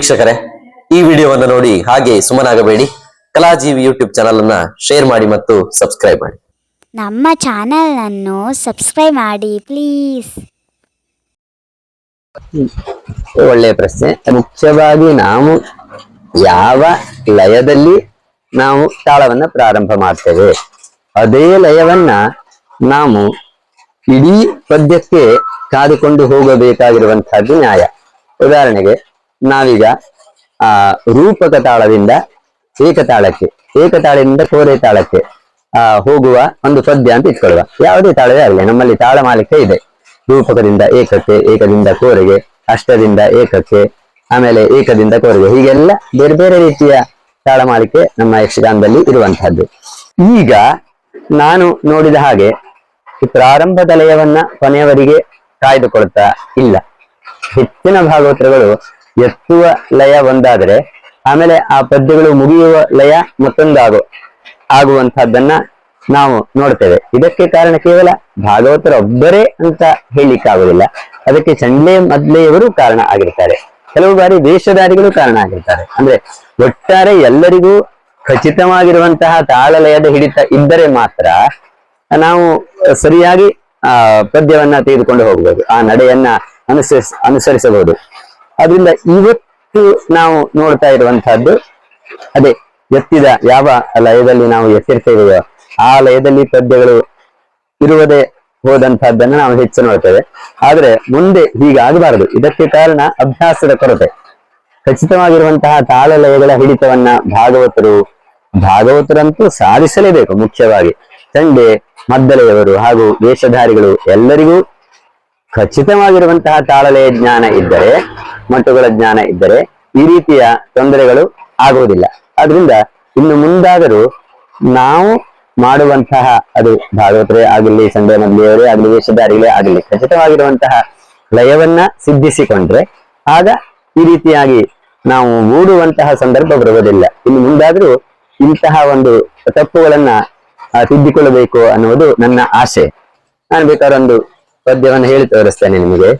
ವೀಕ್ಷಕರೇ ಈ ವಿಡಿಯೋವನ್ನು ನೋಡಿ ಹಾಗೆ ಸುಮ್ಮನಾಗಬೇಡಿ. ಕಲಾಜೀವಿ ಯೂಟ್ಯೂಬ್ ಚಾನಲ್ ಅನ್ನ ಶೇರ್ ಮಾಡಿ ಮತ್ತು ಸಬ್ಸ್ಕ್ರೈಬ್ ಮಾಡಿ. ನಮ್ಮ ಚಾನಲನ್ನು ಸಬ್ಸ್ಕ್ರೈಬ್ ಮಾಡಿ ಪ್ಲೀಸ್. ಒಳ್ಳೆಯ ಪ್ರಶ್ನೆ. ಮುಖ್ಯವಾಗಿ ನಾವು ಯಾವ ಲಯದಲ್ಲಿ ನಾವು ತಾಳವನ್ನ ಪ್ರಾರಂಭ ಮಾಡ್ತೇವೆ? ಅದೇ ಲಯವನ್ನ ನಾವು ಇಡೀ ಪದ್ಯಕ್ಕೆ ಕಾದುಕೊಂಡು ಹೋಗಬೇಕಾಗಿರುವಂತಹದ್ದು ನ್ಯಾಯ. ಉದಾಹರಣೆಗೆ ನಾವೀಗ, ಆ, ರೂಪಕ ತಾಳದಿಂದ ಏಕತಾಳಕ್ಕೆ, ಏಕತಾಳದಿಂದ ಕೋರೆ ತಾಳಕ್ಕೆ, ಆ, ಹೋಗುವ ಒಂದು ಪದ್ಯ ಅಂತ ಇಟ್ಕೊಳ್ಳುವ. ಯಾವುದೇ ತಾಳವೇ ಆಗಲಿ, ನಮ್ಮಲ್ಲಿ ತಾಳ ಮಾಲಿಕೆ ಇದೆ. ರೂಪಕದಿಂದ ಏಕಕ್ಕೆ, ಏಕದಿಂದ ಕೋರೆಗೆ, ಅಷ್ಟದಿಂದ ಏಕಕ್ಕೆ, ಆಮೇಲೆ ಏಕದಿಂದ ಕೋರೆಗೆ. ಹೀಗೆಲ್ಲ ಬೇರೆ ಬೇರೆ ರೀತಿಯ ತಾಳಮಾಲಿಕೆ ನಮ್ಮ ಯಕ್ಷಗಾನದಲ್ಲಿ ಇರುವಂತಹದ್ದು ಈಗ ನಾನು ನೋಡಿದ ಹಾಗೆ ಈ ಪ್ರಾರಂಭದ ಲಯವನ್ನ ಕೊನೆಯವರಿಗೆ ಕಾಯ್ದುಕೊಳ್ತಾ ಇಲ್ಲ. ಹೆಚ್ಚಿನ ಭಾಗವತರುಗಳು ಎತ್ತುವ ಲಯ ಒಂದಾದರೆ, ಆಮೇಲೆ ಆ ಪದ್ಯಗಳು ಮುಗಿಯುವ ಲಯ ಮತ್ತೊಂದಾಗು ಆಗುವಂತಹದ್ದನ್ನ ನಾವು ನೋಡ್ತೇವೆ. ಇದಕ್ಕೆ ಕಾರಣ ಕೇವಲ ಭಾಗವತರೊಬ್ಬರೇ ಅಂತ ಹೇಳಿಕ್ಕಾಗುವುದಿಲ್ಲ ಅದಕ್ಕೆ ಚಂಡ್ಲೆ ಮದ್ಲೆಯವರು ಕಾರಣ ಆಗಿರ್ತಾರೆ. ಕೆಲವು ಬಾರಿ ವೇಷಧಾರಿಗಳು ಕಾರಣ ಆಗಿರ್ತಾರೆ. ಅಂದ್ರೆ ಒಟ್ಟಾರೆ ಎಲ್ಲರಿಗೂ ಖಚಿತವಾಗಿರುವಂತಹ ತಾಳಲಯದ ಹಿಡಿತ ಇದ್ದರೆ ಮಾತ್ರ ನಾವು ಸರಿಯಾಗಿ ಆ ಪದ್ಯವನ್ನ ತೆಗೆದುಕೊಂಡು ಹೋಗಬಹುದು ಆ ನಡೆಯನ್ನ ಅನುಸರಿಸ, ಅನುಸರಿಸಬಹುದು. ಅದರಿಂದ ಇವತ್ತು ನಾವು ನೋಡ್ತಾ ಇರುವಂತಹದ್ದು ಅದೇ ಎತ್ತಿದ ಯಾವ ಲಯದಲ್ಲಿ ನಾವು ಎತ್ತಿರ್ತೇವೆಯೋ ಆ ಲಯದಲ್ಲಿ ಪದ್ಯಗಳು ಇರುವುದೇ ಹೋದಂತಹದ್ದನ್ನು ನಾವು ಹೆಚ್ಚು ನೋಡ್ತೇವೆ. ಆದ್ರೆ ಮುಂದೆ ಹೀಗಾಗಬಾರದು ಇದಕ್ಕೆ ಕಾರಣ ಅಭ್ಯಾಸದ ಕೊರತೆ. ಖಚಿತವಾಗಿರುವಂತಹ ತಾಳಲಯಗಳ ಹಿಡಿತವನ್ನ ಭಾಗವತರು, ಭಾಗವತರಂತೂ ಸಾಧಿಸಲೇಬೇಕು ಮುಖ್ಯವಾಗಿ. ತಂಡೆ ಮದ್ದಲೆಯವರು ಹಾಗೂ ವೇಷಧಾರಿಗಳು ಎಲ್ಲರಿಗೂ ಖಚಿತವಾಗಿರುವಂತಹ ತಾಳಲಯ ಜ್ಞಾನ ಇದ್ದರೆ ಮಟ್ಟುಗಳ ಜ್ಞಾನ ಇದ್ದರೆ ಈ ರೀತಿಯ ತೊಂದರೆಗಳು ಆಗುವುದಿಲ್ಲ. ಆದ್ರಿಂದ ಇನ್ನು ಮುಂದಾದರೂ ನಾವು ಮಾಡುವಂತಹ ಅದು ಭಾಗವತರೇ ಆಗಲಿ ಸಂಡೇ ಮದ್ಲಿಯವರೇ ಆಗಲಿ, ವೇಷಧಾರಿಗಳೇ ಆಗಲಿ, ಖಚಿತವಾಗಿರುವಂತಹ ಲಯವನ್ನ ಸಿದ್ಧಿಸಿಕೊಂಡ್ರೆ ಆಗ ಈ ರೀತಿಯಾಗಿ ನಾವು ಮೂಡುವಂತಹ ಸಂದರ್ಭ ಬರುವುದಿಲ್ಲ. ಇನ್ನು ಮುಂದಾದ್ರೂ ಇಂತಹ ಒಂದು ತಪ್ಪುಗಳನ್ನ ತಿದ್ದಿಕೊಳ್ಳಬೇಕು ಅನ್ನುವುದು ನನ್ನ ಆಸೆ. ನಾನು ಬೇಕಾದ್ರೊಂದು ಪದ್ಯವನ್ನು ಹೇಳಿ ತೋರಿಸ್ತೇನೆ ನಿಮಗೆ.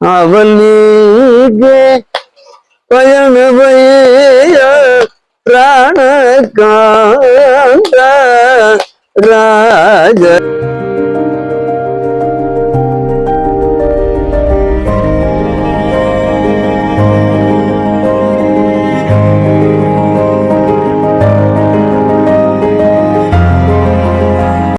ಅವನಿಗೆ ಪಯಣ ಬಯ್ಯ ಪ್ರಾಣ ರಾಜ